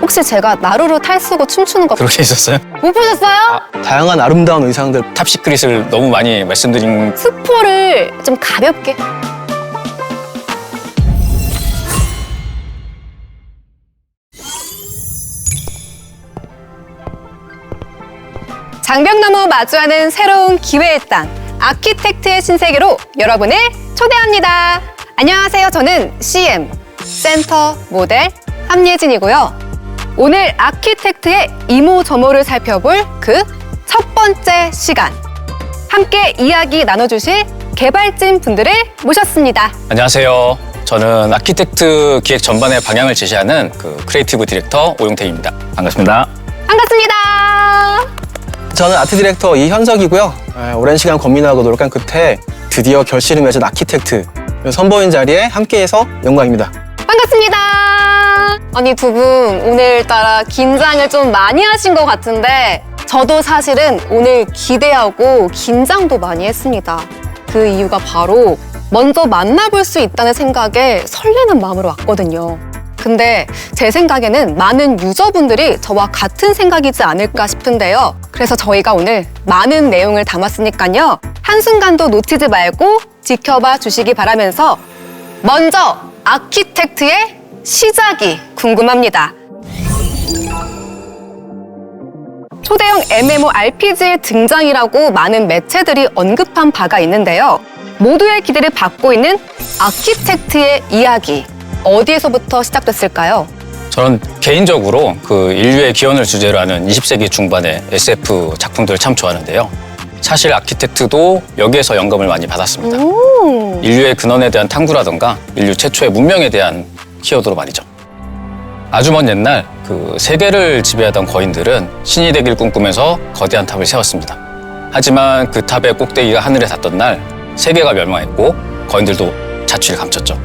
혹시 제가 나루루 탈쓰고 춤추는 거 못 그렇게 있었어요? 보셨어요? 다양한 아름다운 의상들 탑시크릿을 너무 많이 말씀드린 스포를 좀 가볍게 장벽너머 마주하는 새로운 기회의 땅 아키텍트의 신세계로 여러분을 초대합니다. 안녕하세요. 저는 CM 센터 모델 함예진이고요. 오늘 아키텍트의 이모저모를 살펴볼 그 첫 번째 시간 함께 이야기 나눠주실 개발진 분들을 모셨습니다. 안녕하세요. 저는 아키텍트 기획 전반의 방향을 제시하는 그 크리에이티브 디렉터 오용택입니다. 반갑습니다. 반갑습니다. 저는 아트 디렉터 이현석이고요 에, 오랜 시간 고민하고 노력한 끝에 드디어 결실을 맺은 아키텍트 선보인 자리에 함께해서 영광입니다 반갑습니다. 아니 두 분 오늘따라 긴장을 좀 많이 하신 것 같은데 저도 사실은 오늘 기대하고 긴장도 많이 했습니다. 그 이유가 바로 먼저 만나볼 수 있다는 생각에 설레는 마음으로 왔거든요. 근데 제 생각에는 많은 유저분들이 저와 같은 생각이지 않을까 싶은데요. 그래서 저희가 오늘 많은 내용을 담았으니까요. 한순간도 놓치지 말고 지켜봐 주시기 바라면서 먼저 아키텍트의 시작이 궁금합니다. 초대형 MMORPG의 등장이라고 많은 매체들이 언급한 바가 있는데요. 모두의 기대를 받고 있는 아키텍트의 이야기. 어디에서부터 시작됐을까요? 저는 개인적으로 그 인류의 기원을 주제로 하는 20세기 중반의 SF 작품들을 참 좋아하는데요. 사실 아키텍트도 여기에서 영감을 많이 받았습니다. 오. 인류의 근원에 대한 탐구라던가 인류 최초의 문명에 대한 키워드로 말이죠. 아주 먼 옛날 그 세계를 지배하던 거인들은 신이 되길 꿈꾸면서 거대한 탑을 세웠습니다. 하지만 그 탑의 꼭대기가 하늘에 닿던 날 세계가 멸망했고 거인들도 자취를 감췄죠.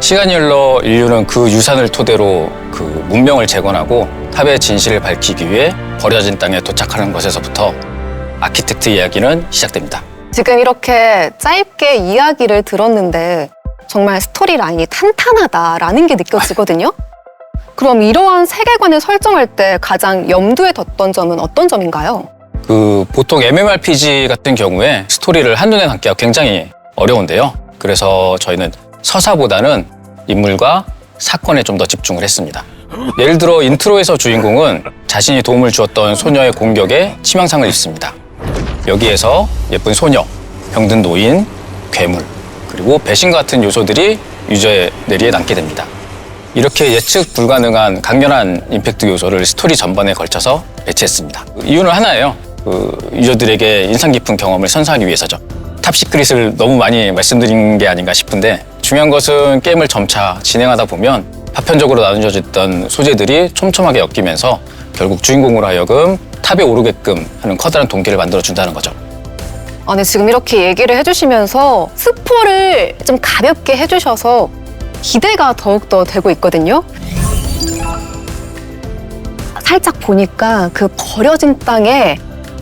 시간이 흘러 인류는 그 유산을 토대로 그 문명을 재건하고 탑의 진실을 밝히기 위해 버려진 땅에 도착하는 것에서부터 아키텍트 이야기는 시작됩니다. 지금 이렇게 짧게 이야기를 들었는데 정말 스토리 라인이 탄탄하다라는 게 느껴지거든요. 그럼 이러한 세계관을 설정할 때 가장 염두에 뒀던 점은 어떤 점인가요? 그 보통 MMORPG 같은 경우에 스토리를 한눈에 담기가 굉장히 어려운데요. 그래서 저희는 서사보다는 인물과 사건에 좀 더 집중을 했습니다. 예를 들어 인트로에서 주인공은 자신이 도움을 주었던 소녀의 공격에 치명상을 입습니다. 여기에서 예쁜 소녀, 병든 노인, 괴물, 그리고 배신 같은 요소들이 유저의 뇌리에 남게 됩니다. 이렇게 예측 불가능한 강렬한 임팩트 요소를 스토리 전반에 걸쳐서 배치했습니다. 이유는 하나예요. 그 유저들에게 인상 깊은 경험을 선사하기 위해서죠. 탑 시크릿을 너무 많이 말씀드린 게 아닌가 싶은데 중요한 것은 게임을 점차 진행하다 보면 파편적으로 나누어져 있던 소재들이 촘촘하게 엮이면서 결국 주인공으로 하여금 탑에 오르게끔 하는 커다란 동기를 만들어준다는 거죠. 아니 지금 이렇게 얘기를 해주시면서 스포를 좀 가볍게 해주셔서 기대가 더욱더 되고 있거든요. 살짝 보니까 그 버려진 땅에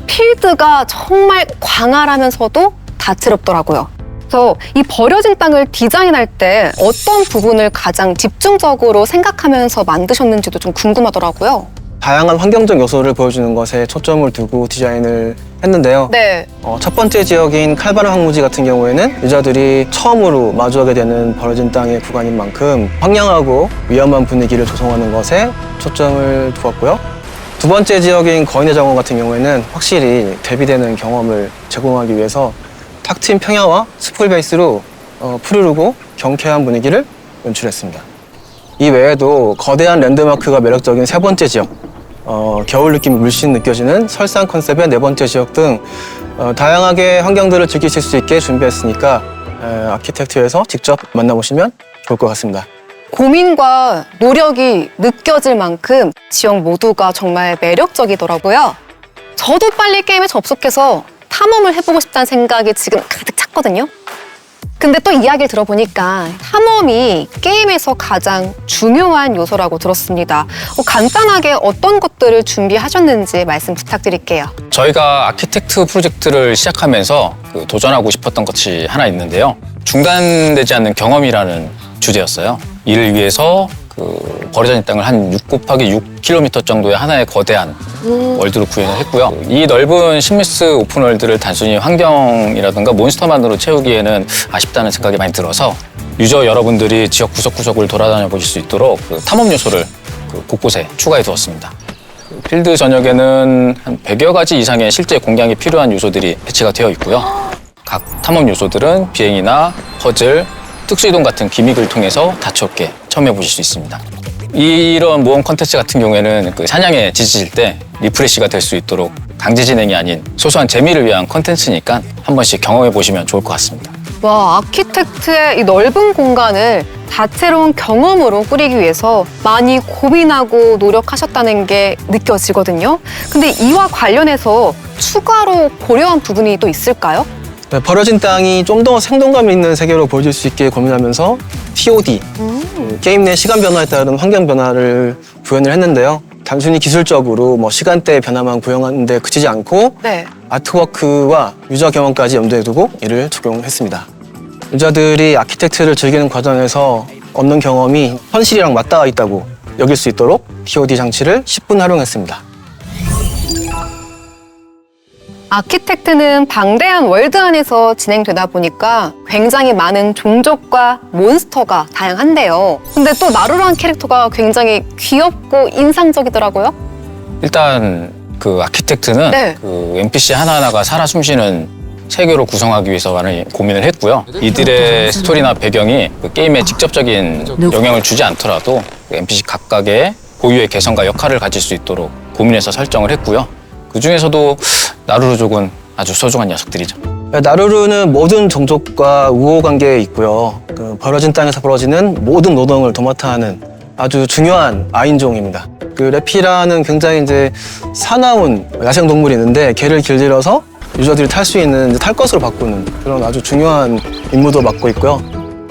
필드가 정말 광활하면서도 다채롭더라고요. 그래서 이 버려진 땅을 디자인할 때 어떤 부분을 가장 집중적으로 생각하면서 만드셨는지도 좀 궁금하더라고요. 다양한 환경적 요소를 보여주는 것에 초점을 두고 디자인을 했는데요 네. 어, 첫 번째 지역인 칼바람 황무지 같은 경우에는 유저들이 처음으로 마주하게 되는 버려진 땅의 구간인 만큼 황량하고 위험한 분위기를 조성하는 것에 초점을 두었고요. 두 번째 지역인 거인의 정원 같은 경우에는 확실히 대비되는 경험을 제공하기 위해서 탁 트인 평야와 숲을 베이스로 어, 푸르르고 경쾌한 분위기를 연출했습니다. 이 외에도 거대한 랜드마크가 매력적인 세 번째 지역, 어, 겨울 느낌이 물씬 느껴지는 설산 컨셉의 네 번째 지역 등 어, 다양하게 환경들을 즐기실 수 있게 준비했으니까 에, 아키텍트에서 직접 만나보시면 좋을 것 같습니다. 고민과 노력이 느껴질 만큼 지역 모두가 정말 매력적이더라고요. 저도 빨리 게임에 접속해서 탐험을 해보고 싶다는 생각이 지금 가득 찼거든요. 근데 또 이야기를 들어보니까 탐험이 게임에서 가장 중요한 요소라고 들었습니다. 어, 간단하게 어떤 것들을 준비하셨는지 말씀 부탁드릴게요. 저희가 아키텍트 프로젝트를 시작하면서 그 도전하고 싶었던 것이 하나 있는데요. 중단되지 않는 경험이라는 주제였어요. 이를 위해서 그 버려진 땅을 한 6 곱하기 6km 정도의 하나의 거대한 월드로 구현을 했고요. 이 넓은 신미스 오픈월드를 단순히 환경이라든가 몬스터만으로 채우기에는 아쉽다는 생각이 많이 들어서 유저 여러분들이 지역 구석구석을 돌아다녀 보실 수 있도록 그 탐험 요소를 그 곳곳에 추가해 두었습니다. 그 필드 전역에는 한 100여 가지 이상의 실제 공략이 필요한 요소들이 배치가 되어 있고요. 각 탐험 요소들은 비행이나 퍼즐, 특수이동 같은 기믹을 통해서 다채롭게 체험해 보실 수 있습니다. 이런 모험 컨텐츠 같은 경우에는 그 사냥에 지치실 때 리프레시가 될 수 있도록 강제 진행이 아닌 소소한 재미를 위한 컨텐츠니까 한 번씩 경험해 보시면 좋을 것 같습니다. 와, 아키텍트의 이 넓은 공간을 다채로운 경험으로 꾸리기 위해서 많이 고민하고 노력하셨다는 게 느껴지거든요. 근데 이와 관련해서 추가로 고려한 부분이 또 있을까요? 네, 버려진 땅이 좀 더 생동감 있는 세계로 보여줄 수 있게 고민하면서 TOD, 그 게임 내 시간 변화에 따른 환경 변화를 구현을 했는데요. 단순히 기술적으로 뭐 시간대 변화만 구현하는데 그치지 않고 네. 아트워크와 유저 경험까지 염두에 두고 이를 적용했습니다. 유저들이 아키텍트를 즐기는 과정에서 얻는 경험이 현실이랑 맞닿아 있다고 여길 수 있도록 TOD 장치를 10분 활용했습니다. 아키텍트는 방대한 월드 안에서 진행되다 보니까 굉장히 많은 종족과 몬스터가 다양한데요. 근데 또 나루란 캐릭터가 굉장히 귀엽고 인상적이더라고요. 일단 그 아키텍트는 네. 그 NPC 하나하나가 살아 숨쉬는 세계로 구성하기 위해서 많이 고민을 했고요. 이들의 스토리나 배경이 그 게임에 직접적인 영향을 주지 않더라도 그 NPC 각각의 고유의 개성과 역할을 가질 수 있도록 고민해서 설정을 했고요. 그 중에서도 나루루족은 아주 소중한 녀석들이죠. 나루루는 모든 종족과 우호 관계에 있고요. 그 벌어진 땅에서 벌어지는 모든 노동을 도맡아 하는 아주 중요한 아인종입니다. 그 레피라는 굉장히 이제 사나운 야생 동물이 있는데 개를 길들여서 유저들이 탈 수 있는 이제 탈 것으로 바꾸는 그런 아주 중요한 임무도 맡고 있고요.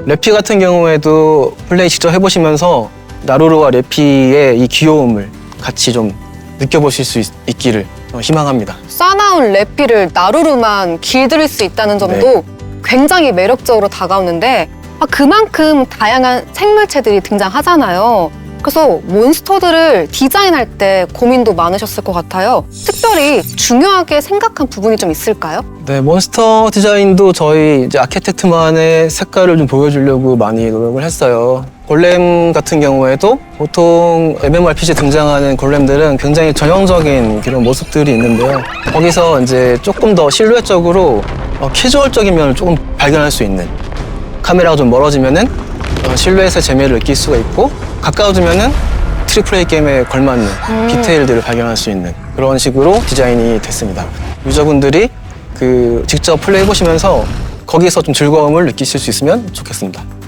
레피 같은 경우에도 플레이 직접 해보시면서 나루루와 레피의 이 귀여움을 같이 좀 느껴보실 수 있, 있기를 희망합니다. 싸나운 레피를 나루루만 길들일 수 있다는 점도 굉장히 매력적으로 다가오는데 아, 그만큼 다양한 생물체들이 등장하잖아요. 그래서 몬스터들을 디자인할 때 고민도 많으셨을 것 같아요. 특별히 중요하게 생각한 부분이 좀 있을까요? 네, 몬스터 디자인도 저희 이제 아키텍트만의 색깔을 좀 보여주려고 많이 노력을 했어요. 골렘 같은 경우에도 보통 MMORPG에 등장하는 골렘들은 굉장히 전형적인 그런 모습들이 있는데요. 거기서 이제 조금 더 실루엣적으로 어, 캐주얼적인 면을 조금 발견할 수 있는 카메라가 좀 멀어지면은 어, 실루엣의 재미를 느낄 수가 있고 가까워지면은 트리플 A 게임에 걸맞는 디테일들을 발견할 수 있는 그런 식으로 디자인이 됐습니다. 유저분들이 그 직접 플레이 해보시면서 거기서 좀 즐거움을 느끼실 수 있으면 좋겠습니다.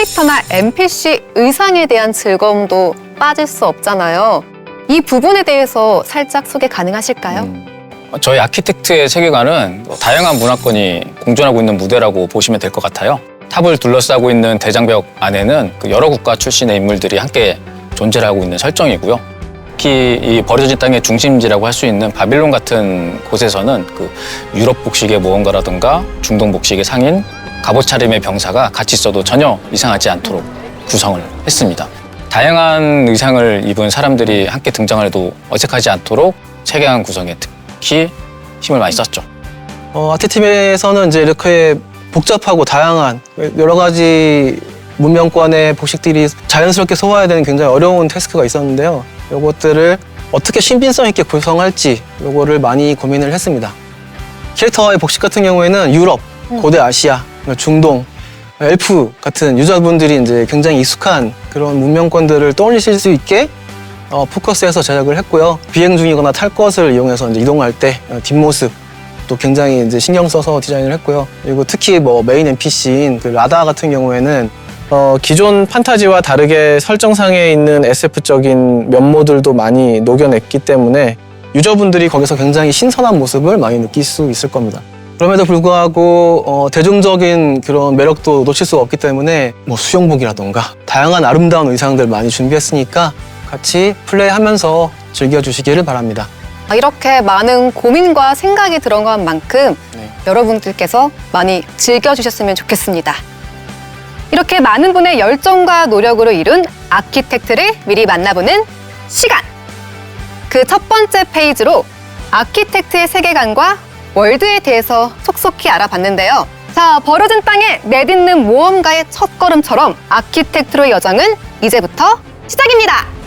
캐릭터나 NPC 의상에 대한 즐거움도 빠질 수 없잖아요. 이 부분에 대해서 살짝 소개 가능하실까요? 음, 저희 아키텍트의 세계관은 뭐 다양한 문화권이 공존하고 있는 무대라고 보시면 될 것 같아요. 탑을 둘러싸고 있는 대장벽 안에는 그 여러 국가 출신의 인물들이 함께 존재를 하고 있는 설정이고요. 특히 이 버려진 땅의 중심지라고 할 수 있는 바빌론 같은 곳에서는 그 유럽 복식의 모험가라든가 중동 복식의 상인, 갑옷 차림의 병사가 같이 있어도 전혀 이상하지 않도록 구성을 했습니다. 다양한 의상을 입은 사람들이 함께 등장을 해도 어색하지 않도록 체계한 구성에 특히 힘을 많이 썼죠. 어, 아트팀에서는 이제 이렇게 복잡하고 다양한 여러 가지 문명권의 복식들이 자연스럽게 소화해야 되는 굉장히 어려운 태스크가 있었는데요. 요것들을 어떻게 신빙성 있게 구성할지 요거를 많이 고민을 했습니다. 캐릭터의 복식 같은 경우에는 유럽, 고대 아시아, 중동, 엘프 같은 유저분들이 이제 굉장히 익숙한 그런 문명권들을 떠올리실 수 있게 어, 포커스해서 제작을 했고요. 비행 중이거나 탈 것을 이용해서 이제 이동할 때 어, 뒷모습 또 굉장히 이제 신경 써서 디자인을 했고요. 그리고 특히 뭐 메인 NPC인 그 라다 같은 경우에는 어, 기존 판타지와 다르게 설정상에 있는 SF적인 면모들도 많이 녹여냈기 때문에 유저분들이 거기서 굉장히 신선한 모습을 많이 느낄 수 있을 겁니다. 그럼에도 불구하고 어, 대중적인 그런 매력도 놓칠 수가 없기 때문에 뭐 수영복이라던가 다양한 아름다운 의상들 많이 준비했으니까 같이 플레이하면서 즐겨주시기를 바랍니다. 아, 이렇게 많은 고민과 생각이 들어간 만큼 네. 여러분들께서 많이 즐겨주셨으면 좋겠습니다. 이렇게 많은 분의 열정과 노력으로 이룬 아키텍트를 미리 만나보는 시간! 그 첫 번째 페이지로 아키텍트의 세계관과 월드에 대해서 속속히 알아봤는데요. 자, 버려진 땅에 내딛는 모험가의 첫 걸음처럼 아키텍트로의 여정은 이제부터 시작입니다!